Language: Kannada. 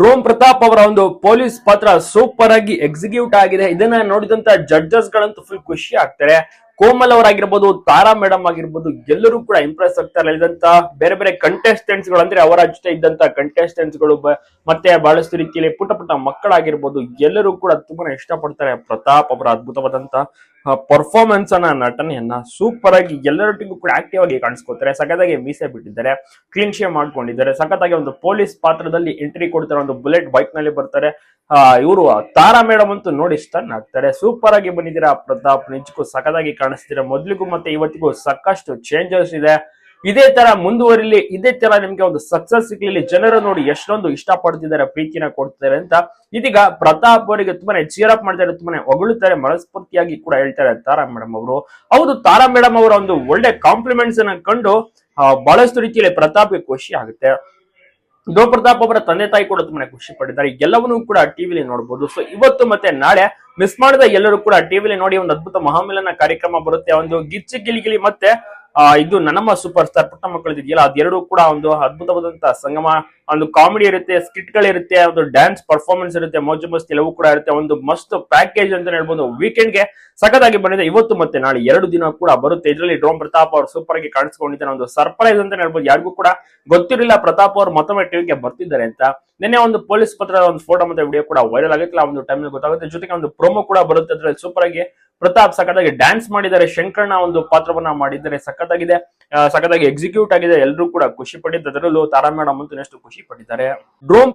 ಡ್ರೋಮ್ ಪ್ರತಾಪ್ ಅವರ ಒಂದು ಪೊಲೀಸ್ ಪಾತ್ರ ಸೂಪರ್ ಆಗಿ ಎಕ್ಸಿಕ್ಯೂಟ್ ಆಗಿದೆ. ಇದನ್ನ ನೋಡಿದಂತ ಜಡ್ಜಸ್ ಗಳಂತೂ ಫುಲ್ ಖುಷಿ ಆಗ್ತಾರೆ. ಕೋಮಲ್ ಅವರಾಗಿರ್ಬೋದು, ತಾರಾ ಮೇಡಮ್ ಆಗಿರ್ಬೋದು, ಎಲ್ಲರೂ ಕೂಡ ಇಂಪ್ರೆಸ್ ಆಗ್ತಾರೆ ಇದಂತ ಬೇರೆ ಬೇರೆ ಕಂಟೆಸ್ಟೆಂಟ್ಸ್ಗಳು ಅಂದ್ರೆ ಅವರ ಜೊತೆ ಇದ್ದಂತ ಕಂಟೆಸ್ಟೆಂಟ್ಸ್ಗಳು ಮತ್ತೆ ಬಹಳಷ್ಟು ರೀತಿಯಲ್ಲಿ ಪುಟ್ಟ ಪುಟ್ಟ ಮಕ್ಕಳಾಗಿರ್ಬೋದು, ಎಲ್ಲರೂ ಕೂಡ ತುಂಬಾನೇ ಇಷ್ಟಪಡ್ತಾರೆ ಪ್ರತಾಪ್ ಅವರ ಅದ್ಭುತವಾದಂತ ಪರ್ಫಾರ್ಮೆನ್ಸ್ ಅನ್ನ ನಟನೆಯನ್ನ ಸೂಪರ್ ಆಗಿ ಎಲ್ಲರೊಟ್ಟಿಗೂ ಕೂಡ ಆಕ್ಟಿವ್ ಆಗಿ ಕಾಣಿಸ್ಕೊತಾರೆ. ಸಖತ್ತಾಗಿ ಮೀಸೆ ಬಿಟ್ಟಿದ್ದಾರೆ ಕ್ಲೀನ್ ಶೇವ್ ಮಾಡ್ಕೊಂಡಿದ್ದಾರೆ, ಸಖತ್ತಾಗಿ ಒಂದು ಪೊಲೀಸ್ ಪಾತ್ರದಲ್ಲಿ ಎಂಟ್ರಿ ಕೊಡ್ತಾರೆ, ಒಂದು ಬುಲೆಟ್ ಬೈಕ್ನಲ್ಲಿ ಬರ್ತಾರೆ. ಇವರು ತಾರಾ ಮೇಡಮ್ ಅಂತೂ ನೋಡಿ ಸ್ಟನ್ ಆಗ್ತಾರೆ. ಸೂಪರ್ ಆಗಿ ಬಂದಿದ್ದೀರಾ ಪ್ರತಾಪ್, ನಿಜಕ್ಕೂ ಸಖತ್ತಾಗಿ ಕಾಣಿಸ್ತೀರಾ. ಮೊದ್ಲಿಗೂ ಮತ್ತೆ ಇವತ್ತಿಗೂ ಸಾಕಷ್ಟು ಚೇಂಜಸ್ ಇದೆ. ಇದೇ ತರ ಮುಂದುವರಿಲಿ, ಇದೇ ತರ ನಿಮ್ಗೆ ಒಂದು ಸಕ್ಸಸ್ ಸಿಗ್ಲಿ ಜನರು ನೋಡಿ ಎಷ್ಟೊಂದು ಇಷ್ಟ ಪಡ್ತಿದ್ದಾರೆ ಪ್ರೀತಿನ ಕೊಡ್ತಿದ್ದಾರೆ ಅಂತ. ಇದೀಗ ಪ್ರತಾಪ್ ಅವರಿಗೆ ತುಂಬಾನೇ ಚಿಯರ್ ಅಪ್ ಮಾಡ್ತಾರೆ ತುಂಬಾನೇ ಹೊಗಳುತ್ತಾರೆ ಮನಸ್ಫೂರ್ತಿಯಾಗಿ ಕೂಡ ಹೇಳ್ತಾರೆ ತಾರಾ ಮೇಡಮ್ ಅವರು. ಹೌದು, ತಾರಾ ಮೇಡಮ್ ಅವರ ಒಂದು ಒಳ್ಳೆ ಕಾಂಪ್ಲಿಮೆಂಟ್ಸ್ ಅನ್ನ ಕಂಡು ಬಹಳಷ್ಟು ರೀತಿಯಲ್ಲಿ ಪ್ರತಾಪ್ಗೆ ಖುಷಿ ಆಗುತ್ತೆ. ಜೋ ಪ್ರತಾಪ್ ಅವರ ತಂದೆ ತಾಯಿ ಕೂಡ ತುಂಬಾನೇ ಖುಷಿ ಪಟ್ಟಿದ್ದಾರೆ. ಎಲ್ಲವನ್ನೂ ಕೂಡ ಟಿವಿಲಿ ನೋಡಬಹುದು ಸೊ ಇವತ್ತು ಮತ್ತೆ ನಾಳೆ ಮಿಸ್ ಮಾಡಿದ ಎಲ್ಲರೂ ಕೂಡ ಟಿವಿಲಿ ನೋಡಿ ಒಂದು ಅದ್ಭುತ ಮಹಾಮಿಲನ ಕಾರ್ಯಕ್ರಮ ಬರುತ್ತೆ. ಒಂದು ಗಿಚ್ಚಿ ಗಿಲಿಗಿಲಿ ಮತ್ತೆ ಆ, ಇದು ನನ್ನಮ್ಮ ಸೂಪರ್ ಸ್ಟಾರ್ ಪುಟ್ಟ ಮಕ್ಕಳು ಇದೆಯಲ್ಲ ಅದೆರಡು ಕೂಡ ಒಂದು ಅದ್ಭುತವಾದಂತಹ ಸಂಗಮ ಒಂದು ಕಾಮಿಡಿ ಇರುತ್ತೆ ಸ್ಕಿಟ್ ಗಳಿರುತ್ತೆ ಒಂದು ಡ್ಯಾನ್ಸ್ ಪರ್ಫಾರ್ಮೆನ್ಸ್ ಇರುತ್ತೆ ಮೋಜು ಮಸ್ತಿ ಎಲ್ಲವೂ ಕೂಡ ಇರುತ್ತೆ ಒಂದು ಮಸ್ತ್ ಪ್ಯಾಕೇಜ್ ಅಂತ ಹೇಳ್ಬೋದು. ವೀಕೆಂಡ್ಗೆ ಸಖತ್ತಾಗಿ ಬಂದಿದೆ ಇವತ್ತು ಮತ್ತೆ ನಾಳೆ ಎರಡು ದಿನ ಕೂಡ ಬರುತ್ತೆ. ಇದರಲ್ಲಿ ಡ್ರೋಮ್ ಪ್ರತಾಪ್ ಅವರು ಸೂಪರ್ ಆಗಿ ಕಾಣಿಸ್ಕೊಂಡಿದ್ದಾರೆ ಒಂದು ಸರ್ಪ್ರೈಸ್ ಅಂತ ಹೇಳ್ಬೋದು. ಯಾರಿಗೂ ಕೂಡ ಗೊತ್ತಿರಲಿಲ್ಲ ಪ್ರತಾಪ್ ಅವರು ಮತ್ತೊಮ್ಮೆ ಟಿವಿಗೆ ಬರ್ತಿದ್ದಾರೆ ಅಂತ. ನಿನ್ನೆ ಒಂದು ಪೊಲೀಸ್ ಪತ್ರದ ಒಂದು ಫೋಟೋ ಮತ್ತೆ ವಿಡಿಯೋ ಕೂಡ ವೈರಲ್ ಆಗುತ್ತೆ ಒಂದು ಟೈಮ್ ಗೊತ್ತಾಗುತ್ತೆ. ಜೊತೆಗೆ ಒಂದು ಪ್ರೋಮೋ ಕೂಡ ಬರುತ್ತೆ ಅದರಲ್ಲಿ ಸೂಪರ್ ಆಗಿ. ಪ್ರತಾಪ್ ಸಖತ್ತಾಗಿ ಡ್ಯಾನ್ಸ್ ಮಾಡಿದ್ದಾರೆ. ಶಂಕರ್ನ ಒಂದು ಪಾತ್ರವನ್ನ ಮಾಡಿದ್ದಾರೆ. ಸಖತ್ತಾಗಿದೆ. ಸಖತ್ತಾಗಿ ಎಕ್ಸಿಕ್ಯೂಟ್ ಆಗಿದೆ. ಎಲ್ಲರೂ ಕೂಡ ಖುಷಿ ಪಟ್ಟಿದ್ದು ಅದರಲ್ಲೂ ತಾರಾ ಮೇಡಮ್ ಅಂತೂ ಎಷ್ಟು ಖುಷಿ ಪಟ್ಟಿದ್ದಾರೆ. ಡ್ರೋಮ್